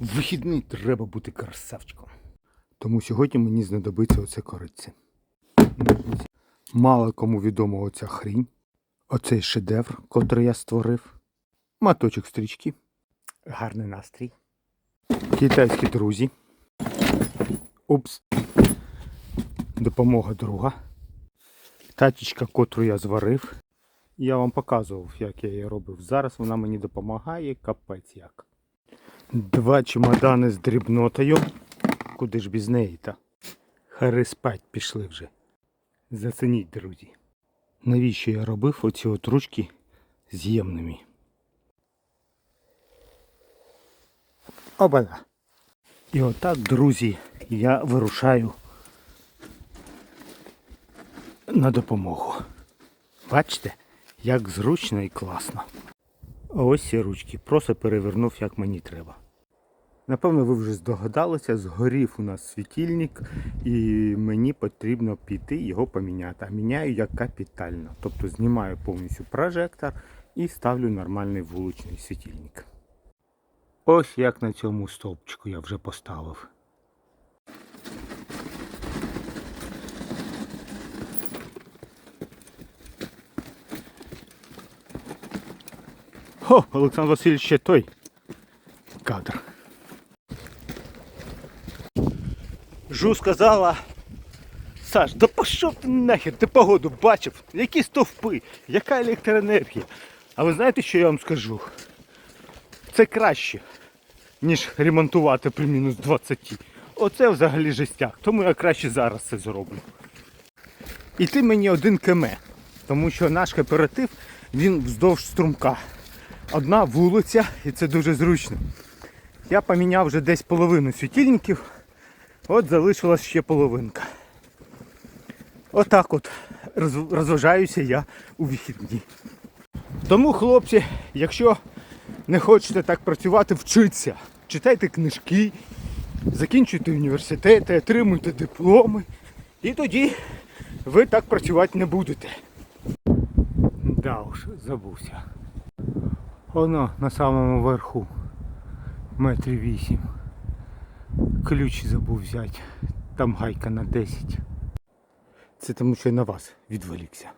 Вихідний треба бути красавчиком. Тому сьогодні мені знадобиться оце корице. Мало кому відома оця хрінь. Оцей шедевр, котрий я створив. Маточок стрічки. Гарний настрій. Китайські друзі. Упс. Допомога друга. Тачечка, котру я зварив. Я вам показував, як я її робив. Зараз вона мені допомагає, капець як. Два чемодани з дрібнотою. Куди ж без неї та? Хари спать пішли вже. Зацініть, друзі. Навіщо я робив оці от ручки з'ємними? Обана. І отак, друзі, я вирушаю на допомогу. Бачите, як зручно і класно. А ось ці ручки. Просто перевернув, як мені треба. Напевно, ви вже здогадалися, згорів у нас світильник, і мені потрібно піти його поміняти. А міняю я капітально. Тобто знімаю повністю прожектор і ставлю нормальний вуличний світильник. Ось як на цьому стовпчику я вже поставив. О, Олександр Васильович ще той кадр. Жу сказала. Саш, да пішов ти нахер, ти погоду бачив, які стовпи, яка електроенергія. А ви знаєте, що я вам скажу? Це краще, ніж ремонтувати при мінус 20. Оце взагалі жестяк, тому я краще зараз це зроблю. І ти мені один км, тому що наш кооператив, він вздовж струмка. Одна вулиця, і це дуже зручно. Я поміняв вже десь половину світильників, от залишилась ще половинка. Отак от роз- розважаюся я у вихідні. Тому, хлопці, якщо не хочете так працювати, вчіться. Читайте книжки, закінчуйте університети, отримуйте дипломи. І тоді ви так працювати не будете. Да уж, забувся. Воно на самому верху. Метрів вісім. Ключ забув взяти. Там гайка на 10. Це тому що я на вас відволікся.